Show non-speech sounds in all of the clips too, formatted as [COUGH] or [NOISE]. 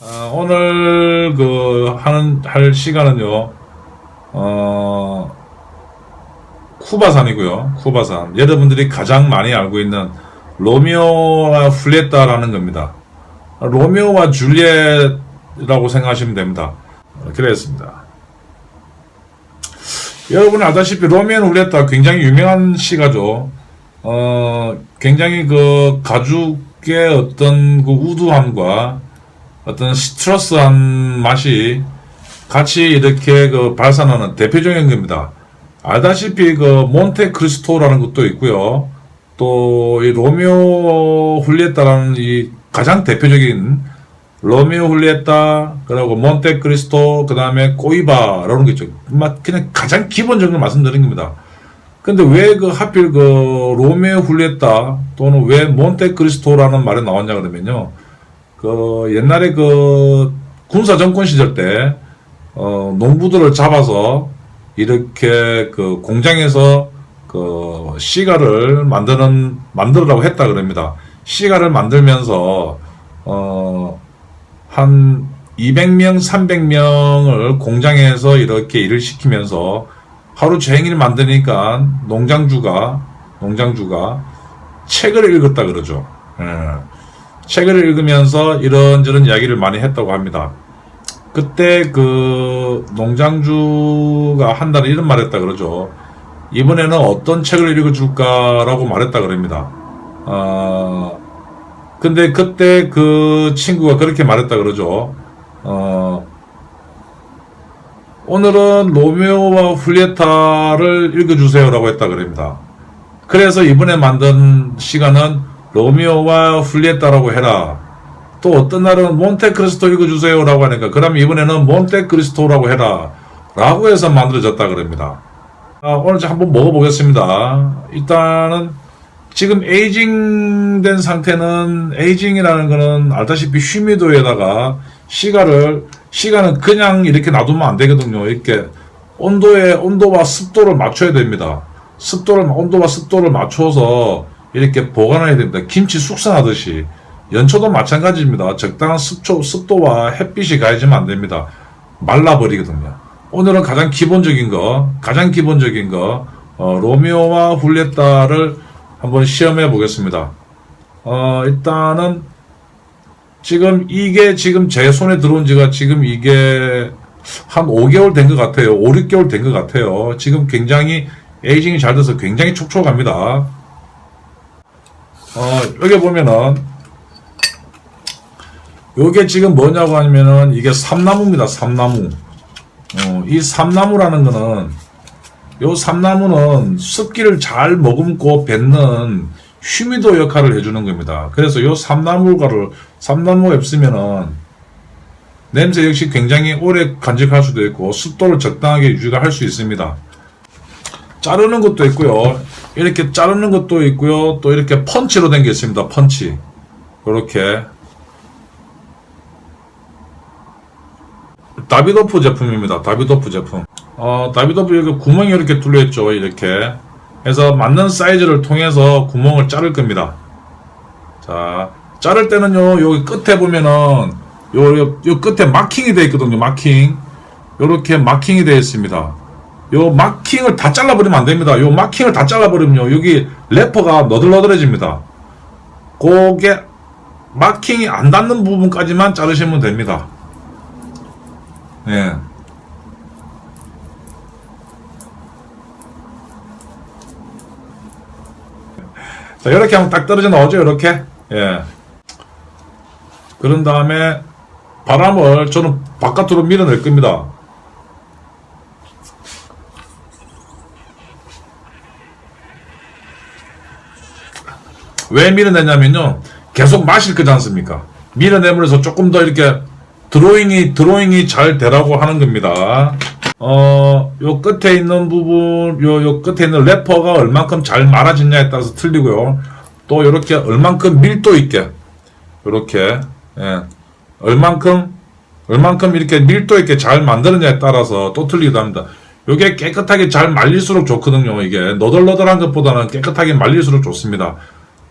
어, 오늘 그 하는 할 시간은요. 어 쿠바산이고요. 쿠바산. 여러분들이 가장 많이 알고 있는 로미오와 줄리엣다라는 겁니다. 로미오와 줄리엣이라고 생각하시면 됩니다. 그랬습니다. 여러분 아다시피 로미오 줄리엣다 굉장히 유명한 시가죠. 어 굉장히 그 가죽의 어떤 그 우두함과 어떤 시트러스한 맛이 같이 이렇게 그 발산하는 대표적인 겁니다. 알다시피 그 몬테크리스토라는 것도 있고요. 또 이 로미오 훌리에타라는 이 가장 대표적인 로미오 훌리에타 그리고 몬테크리스토 그다음에 꼬이바라는 게 있죠. 막 그냥 가장 기본적인 걸 말씀드린 겁니다. 근데 왜 그 하필 그 로미오 훌리에타 또는 왜 몬테크리스토라는 말이 나왔냐 그러면요. 그 옛날에 그 군사 정권 시절 때 어, 농부들을 잡아서 이렇게 그 공장에서 그 시가를 만드는 만들으라고 했다 그럽니다. 시가를 만들면서 어한 200명, 300명을 공장에서 이렇게 일을 시키면서 하루 종일 만드니까 농장주가 농장주가 책을 읽었다 그러죠. 예. 책을 읽으면서 이런저런 이야기를 많이 했다고 합니다. 그때 그 농장주가 한 달에 이런 말 했다 그러죠. 이번에는 어떤 책을 읽어줄까라고 말했다 그럽니다. 어, 근데 그때 그 친구가 그렇게 말했다 그러죠. 어, 오늘은 로미오와 훌리에타를 읽어주세요라고 했다 그럽니다. 그래서 이번에 만든 시간은 로미오와 훌리에타라고 해라. 또 어떤 날은 몬테크리스토 읽어주세요라고 하니까 그럼 이번에는 몬테크리스토라고 해라. 라고 해서 만들어졌다 그럽니다. 아, 오늘 좀 한번 먹어보겠습니다. 일단은 지금 에이징 된 상태는 에이징이라는 거는 알다시피 휴미도에다가 시가를 시간은 그냥 이렇게 놔두면 안 되거든요. 이렇게 온도에 온도와 습도를 맞춰야 됩니다. 습도를 온도와 습도를 맞춰서 이렇게 보관해야 됩니다. 김치 숙성하듯이 연초도 마찬가지입니다. 적당한 습초, 습도와 햇빛이 가해지면 안 됩니다. 말라버리거든요. 오늘은 가장 기본적인 거, 가장 기본적인 거, 어, 로미오와 훌리에타를 한번 시험해 보겠습니다. 어, 일단은 지금 이게 지금 제 손에 들어온 지가 지금 이게 한 5개월 된 것 같아요. 5, 6개월 된 것 같아요. 지금 굉장히 에이징이 잘 돼서 굉장히 촉촉합니다. 어, 여기 보면은 요게 지금 뭐냐고 하면은 이게 삼나무입니다. 삼나무. 어, 이 삼나무라는 거는 요 삼나무는 습기를 잘 머금고 뱉는 휴미도 역할을 해주는 겁니다. 그래서 요 삼나무가를 삼나무가 없으면은 냄새 역시 굉장히 오래 간직할 수도 있고 습도를 적당하게 유지가 할 수 있습니다. 자르는 것도 있고요. 이렇게 자르는 것도 있고요. 또 이렇게 펀치로 된 게 있습니다. 펀치. 이렇게 다비도프 제품입니다. 다비도프 제품. 어, 다비도프 여기 구멍이 이렇게 뚫려 있죠. 이렇게. 해서 맞는 사이즈를 통해서 구멍을 자를 겁니다. 자, 자를 때는요. 여기 끝에 보면은 요, 요, 요 끝에 마킹이 되어 있거든요. 마킹. 요렇게 마킹이 되어 있습니다. 요 마킹을 다 잘라버리면 안 됩니다. 요 마킹을 다 잘라버리면요. 여기 래퍼가 너덜너덜해집니다. 그게 마킹이 안 닿는 부분까지만 자르시면 됩니다. 예. 자, 이렇게 하면 딱 떨어져 나오죠, 이렇게. 예. 그런 다음에 바람을 저는 바깥으로 밀어낼 겁니다. 왜 밀어내냐면요. 계속 마실 거지 않습니까? 밀어내면서 조금 더 이렇게 드로잉이, 드로잉이 잘 되라고 하는 겁니다. 어, 요 끝에 있는 부분, 요, 요 끝에 있는 래퍼가 얼만큼 잘 말아지냐에 따라서 틀리고요. 또 요렇게 얼만큼 밀도 있게, 요렇게, 예. 얼만큼, 얼만큼 이렇게 밀도 있게 잘 만드느냐에 따라서 또 틀리기도 합니다. 요게 깨끗하게 잘 말릴수록 좋거든요. 이게 너덜너덜한 것보다는 깨끗하게 말릴수록 좋습니다.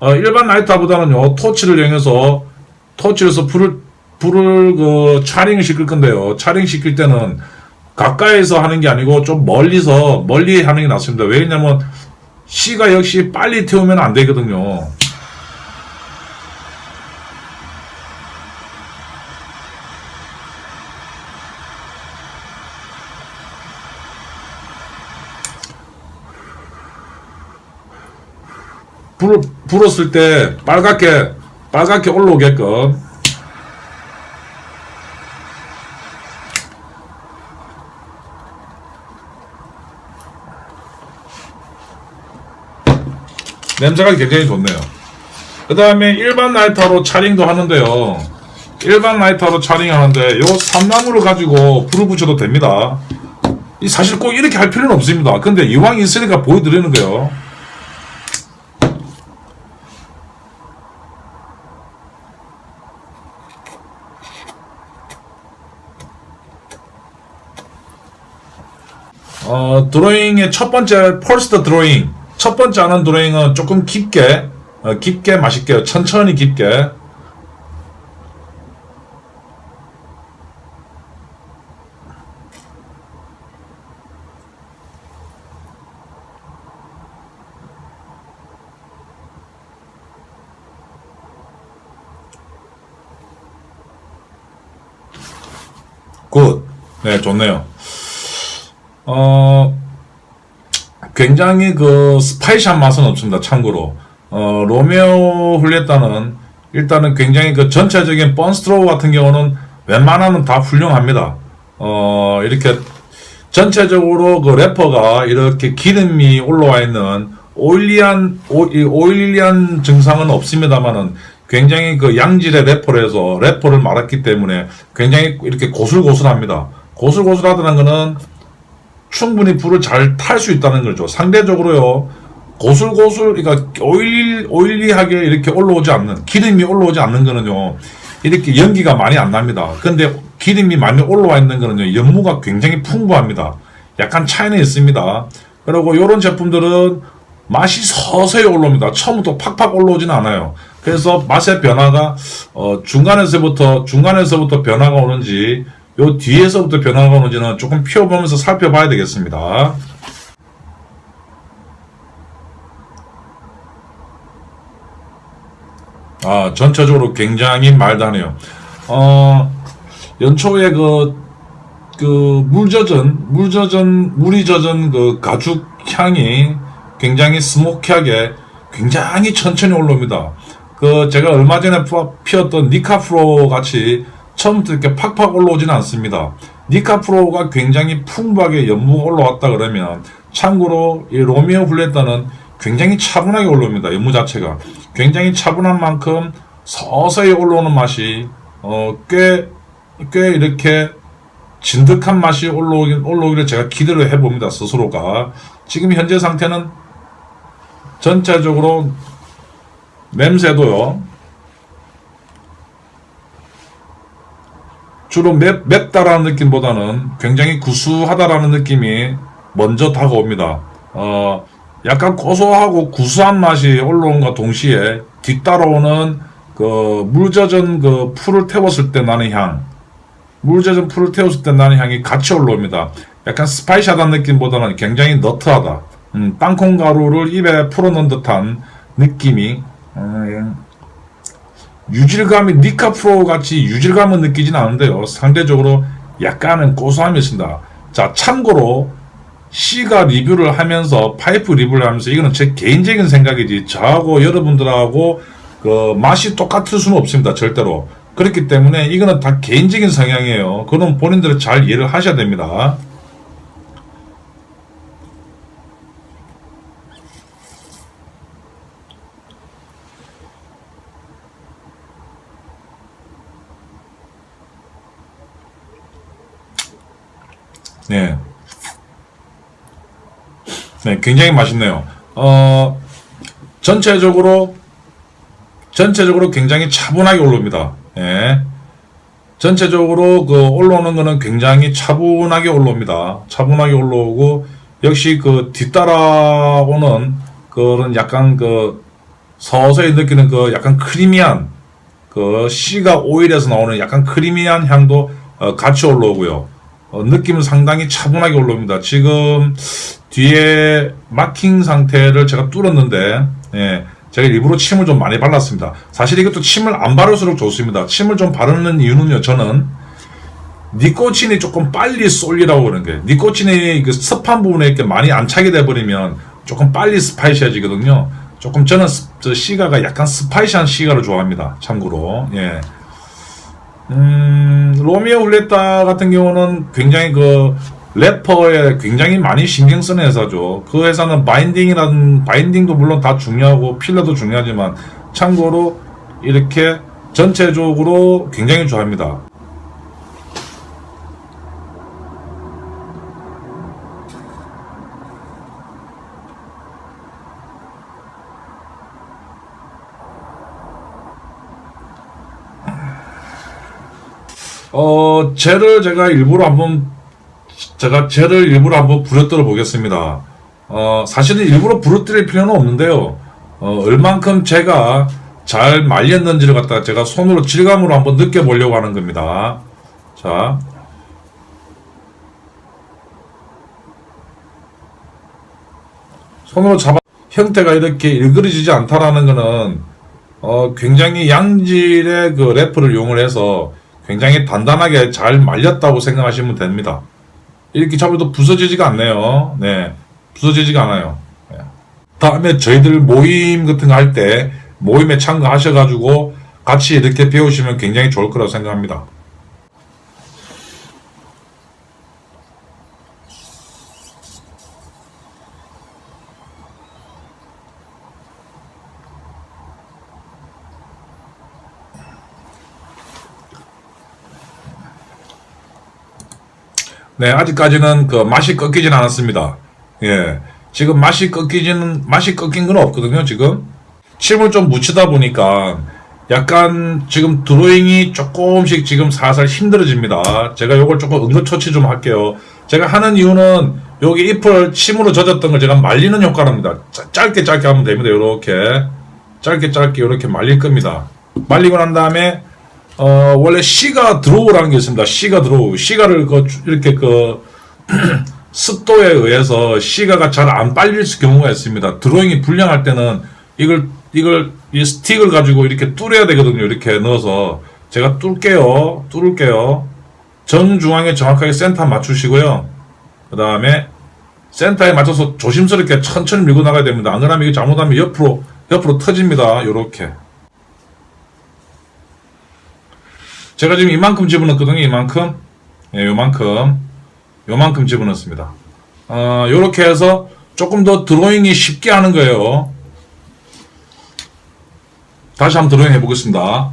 어, 일반 라이터보다는요, 토치를 이용해서, 토치에서 불을, 불을 그 차링 시킬 건데요. 차링 시킬 때는 가까이서 하는 게 아니고 좀 멀리서 멀리 하는 게 낫습니다. 왜냐면 씨가 역시 빨리 태우면 안 되거든요. 불, 불었을 때 빨갛게 빨갛게 올라오게끔 냄새가 굉장히 좋네요. 그 다음에 일반 라이터로 차링도 하는데요. 일반 라이터로 차링하는데 요 삼나무를 가지고 불을 붙여도 됩니다. 이 사실 꼭 이렇게 할 필요는 없습니다. 근데 이왕 있으니까 보여드리는 거예요. 어, 드로잉의 첫 번째 펄스트 드로잉. 첫 번째 하는 드로잉은 조금 깊게, 어, 깊게 마실게요. 천천히 깊게. 굿. 네, 좋네요. 어, 굉장히 그 스파이시한 맛은 없습니다. 참고로. 어, 로메오 훌리에타는 일단은 굉장히 그 전체적인 번스트로우 같은 경우는 웬만하면 다 훌륭합니다. 어, 이렇게 전체적으로 그 래퍼가 이렇게 기름이 올라와 있는 오일리한, 오, 이 오일리한 증상은 없습니다만은 굉장히 그 양질의 래퍼를 해서 래퍼를 말았기 때문에 굉장히 이렇게 고슬고슬합니다. 고슬고슬하다는 거는 충분히 불을 잘 탈 수 있다는 거죠. 상대적으로요. 고슬고슬, 그러니까 오일, 오일리하게 이렇게 올라오지 않는, 기름이 올라오지 않는 거는요. 이렇게 연기가 많이 안 납니다. 근데 기름이 많이 올라와 있는 거는요. 연무가 굉장히 풍부합니다. 약간 차이는 있습니다. 그리고 이런 제품들은 맛이 서서히 올라옵니다. 처음부터 팍팍 올라오지는 않아요. 그래서 맛의 변화가 어, 중간에서부터 중간에서부터 변화가 오는지 요 뒤에서부터 변화가 오는지는 조금 피워보면서 살펴봐야 되겠습니다. 아, 전체적으로 굉장히 말다네요. 어, 연초에 그, 그, 물 젖은, 물 젖은, 물이 젖은 그 가죽 향이 굉장히 스모키하게 굉장히 천천히 올라옵니다. 그, 제가 얼마 전에 푸- 피웠던 니카프로 같이 처음부터 이렇게 팍팍 올라오지는 않습니다. 니카프로가 굉장히 풍부하게 연무가 올라왔다 그러면 참고로 이 로미오 블레타는 굉장히 차분하게 올라옵니다. 연무 자체가 굉장히 차분한 만큼 서서히 올라오는 맛이 어, 꽤, 꽤 이렇게 진득한 맛이 올라오긴, 올라오기를 제가 기대를 해봅니다. 스스로가. 지금 현재 상태는 전체적으로 냄새도요. 주로 맵, 맵다라는 느낌보다는 굉장히 구수하다라는 느낌이 먼저 다가옵니다. 어, 약간 고소하고 구수한 맛이 올라온과 동시에 뒤따라오는 그 물젖은 그 풀을 태웠을 때 나는 향, 물젖은 풀을 태웠을 때 나는 향이 같이 올라옵니다. 약간 스파이시하다는 느낌보다는 굉장히 너트하다. 음, 땅콩 가루를 입에 풀어넣은 듯한 느낌이 음, 유질감이 니카 프로 같이 유질감은 느끼진 않은데요. 상대적으로 약간은 고소함이 있습니다. 자, 참고로 C가 리뷰를 하면서 파이프 리뷰를 하면서 이거는 제 개인적인 생각이지 저하고 여러분들하고 그 맛이 똑같을 수는 없습니다. 절대로. 그렇기 때문에 이거는 다 개인적인 성향이에요. 그건 본인들은 잘 이해를 하셔야 됩니다. 네. 네, 굉장히 맛있네요. 어, 전체적으로, 전체적으로 굉장히 차분하게 올라옵니다. 예. 전체적으로 그 올라오는 거는 굉장히 차분하게 올라옵니다. 차분하게 올라오고, 역시 그 뒤따라오는 그런 약간 그 서서히 느끼는 그 약간 크리미한 그 씨가 오일에서 나오는 약간 크리미한 향도 어, 같이 올라오고요. 어, 느낌은 상당히 차분하게 올라옵니다. 지금 뒤에 마킹 상태를 제가 뚫었는데 예, 제가 일부러 침을 좀 많이 발랐습니다. 사실 이것도 침을 안 바를수록 좋습니다. 침을 좀 바르는 이유는요. 저는 니코틴이 조금 빨리 쏠리라고 그러는 게 니코틴이 그 습한 부분에 이렇게 많이 안차게 돼버리면 조금 빨리 스파이시해지거든요. 조금 저는 시가가 약간 스파이시한 시가를 좋아합니다. 참고로 예. 음, 로미오 훌레타 같은 경우는 굉장히 그 래퍼에 굉장히 많이 신경 쓰는 회사죠. 그 회사는 바인딩이라든 바인딩도 물론 다 중요하고 필러도 중요하지만 참고로 이렇게 전체적으로 굉장히 좋아합니다. 어, 젤을 제가 일부러 한번, 제가 젤을 일부러 한번 부러뜨려 보겠습니다. 어, 사실은 일부러 부러뜨릴 필요는 없는데요. 어, 얼만큼 제가 잘 말렸는지를 갖다가 제가 손으로 질감으로 한번 느껴보려고 하는 겁니다. 자. 손으로 잡아, 형태가 이렇게 일그러지지 않다라는 거는, 어, 굉장히 양질의 그 래퍼를 이용을 해서 굉장히 단단하게 잘 말렸다고 생각하시면 됩니다. 이렇게 잡아도 부서지지가 않네요. 네. 부서지지가 않아요. 네. 다음에 저희들 모임 같은 거 할 때 모임에 참가하셔가지고 같이 이렇게 배우시면 굉장히 좋을 거라고 생각합니다. 네, 아직까지는 그 맛이 꺾이진 않았습니다. 예. 지금 맛이 꺾이지는, 맛이 꺾인 건 없거든요, 지금. 침을 좀 묻히다 보니까 약간 지금 드로잉이 조금씩 지금 살살 힘들어집니다. 제가 요걸 조금 응급처치 좀 할게요. 제가 하는 이유는 여기 잎을 침으로 젖었던 걸 제가 말리는 효과랍니다. 짜- 짧게 짧게 하면 됩니다. 요렇게. 짧게 짧게 요렇게 말릴 겁니다. 말리고 난 다음에 어, 원래 시가 드로우라는 게 있습니다. 시가 드로우. 시가를 그, 주- 이렇게 그, [CLEARS THROAT] 습도에 의해서 시가가 잘 안 빨릴 수- 경우가 있습니다. 드로잉이 불량할 때는 이걸, 이걸, 이 스틱을 가지고 이렇게 뚫어야 되거든요. 이렇게 넣어서. 제가 뚫게요. 뚫을게요. 정중앙에 정확하게 센터 맞추시고요. 그 다음에 센터에 맞춰서 조심스럽게 천천히 밀고 나가야 됩니다. 안 그러면 이게 잘못하면 옆으로, 옆으로 터집니다. 요렇게. 제가 지금 이만큼 집어넣었거든요. 이만큼. 예, 요만큼. 요만큼 집어넣습니다. 어, 요렇게 해서 조금 더 드로잉이 쉽게 하는 거예요. 다시 한번 드로잉 해보겠습니다.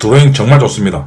드로잉 정말 좋습니다.